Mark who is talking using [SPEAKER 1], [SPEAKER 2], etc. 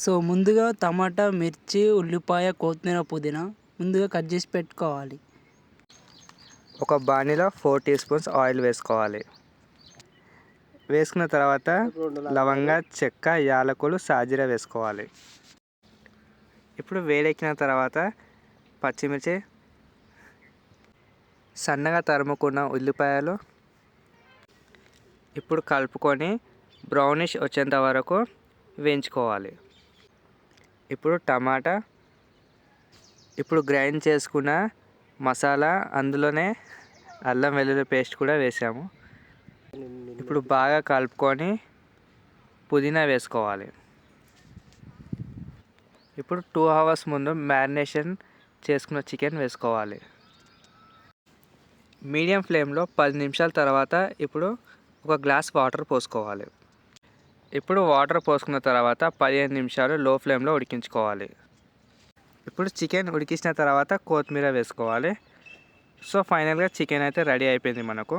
[SPEAKER 1] So ముందుగా టమాటా మిర్చి ఉల్లిపాయ కొత్తిమీర పుదీనా ముందుగా కట్ చేసి పెట్టుకోవాలి.
[SPEAKER 2] ఒక బాణీలో ఫోర్ టీ స్పూన్స్ ఆయిల్ వేసుకోవాలి. వేసుకున్న తర్వాత లవంగా చెక్క యాలకులు సాజీర వేసుకోవాలి. ఇప్పుడు వేడెక్కిన తర్వాత పచ్చిమిర్చి సన్నగా తరుముకున్న ఉల్లిపాయలు ఇప్పుడు కలుపుకొని బ్రౌనిష్ వచ్చేంత వరకు వేయించుకోవాలి. ఇప్పుడు టమాటా ఇప్పుడు గ్రైండ్ చేసుకున్న మసాలా అందులోనే అల్లం వెల్లుల్లి పేస్ట్ కూడా వేసాము. ఇప్పుడు బాగా కలుపుకొని పుదీనా వేసుకోవాలి. ఇప్పుడు టూ అవర్స్ ముందు మ్యారినేషన్ చేసుకున్న చికెన్ వేసుకోవాలి. మీడియం ఫ్లేమ్లో పది నిమిషాల తర్వాత ఇప్పుడు ఒక గ్లాస్ వాటర్ పోసుకోవాలి. ఇప్పుడు వాటర్ పోసుకున్న తర్వాత పదిహేను నిమిషాలు లో ఫ్లేమ్లో ఉడికించుకోవాలి. ఇప్పుడు చికెన్ ఉడికించిన తర్వాత కొత్తిమీర వేసుకోవాలి. సో ఫైనల్గా చికెన్ అయితే రెడీ అయిపోయింది మనకు.